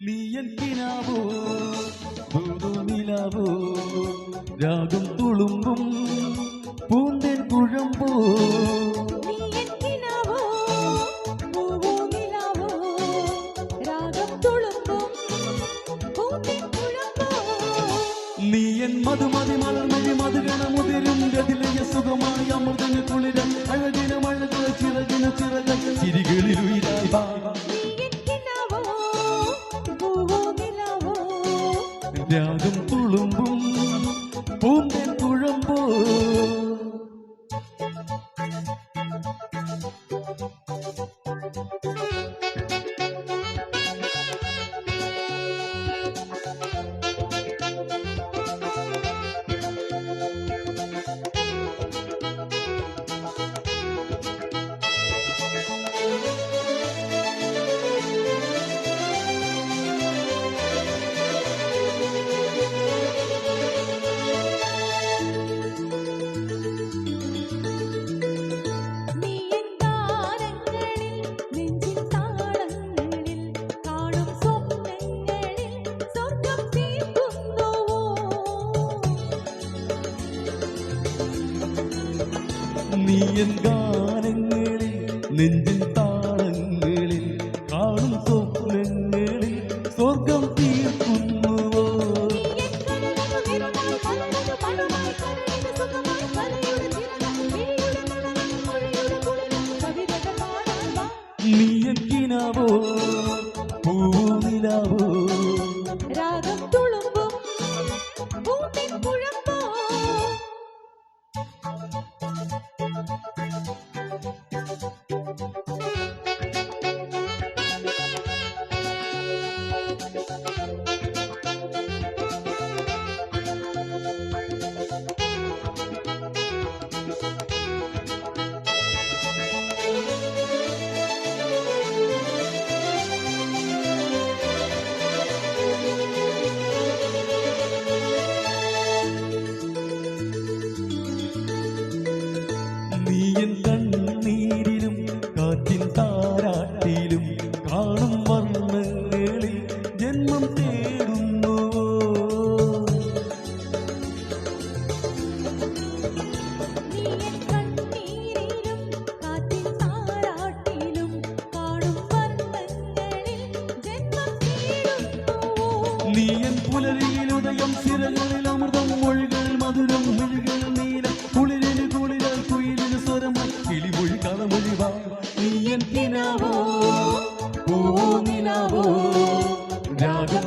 നീയൻ കിനാവോ നിലാവോ രാഗം നീയൻ മധുമതി മലർമഴി മധുഗണ മുതിരും ഗതിലയ സുഖമായി അമൃതന് കുളിര അഴകിന് മഴക ചിറകിന് ചിറക ചിരികളിൽ ഉയരായി. നീ രാഗം തുളുമ്പും പൂന്തേൻ കുഴമ്പോ നീയൻ ഗാനങ്ങളിൽ നെഞ്ചിൻ താളങ്ങളിൽ കാണും സ്വപ്നങ്ങളിൽ സ്വർഗം തീർക്കുന്നുവോ? നീയൻ കിനാവോ? പൂവിനാവോ രാഗം തുളുമ്പും പൂത്തിൻ കുഴമ്പോ നീയൻ പുലരിയിൽ ഉദയം സിരകളിൽ അമൃതം മധുരം നീല. കുളിരിന് കുളിരാൽ കുയിലിന് സ്വരമായി കിളിമൊഴി കളമൊഴി വാ നീയൻ കിനാവോ പൂനിലാവോ രാഗം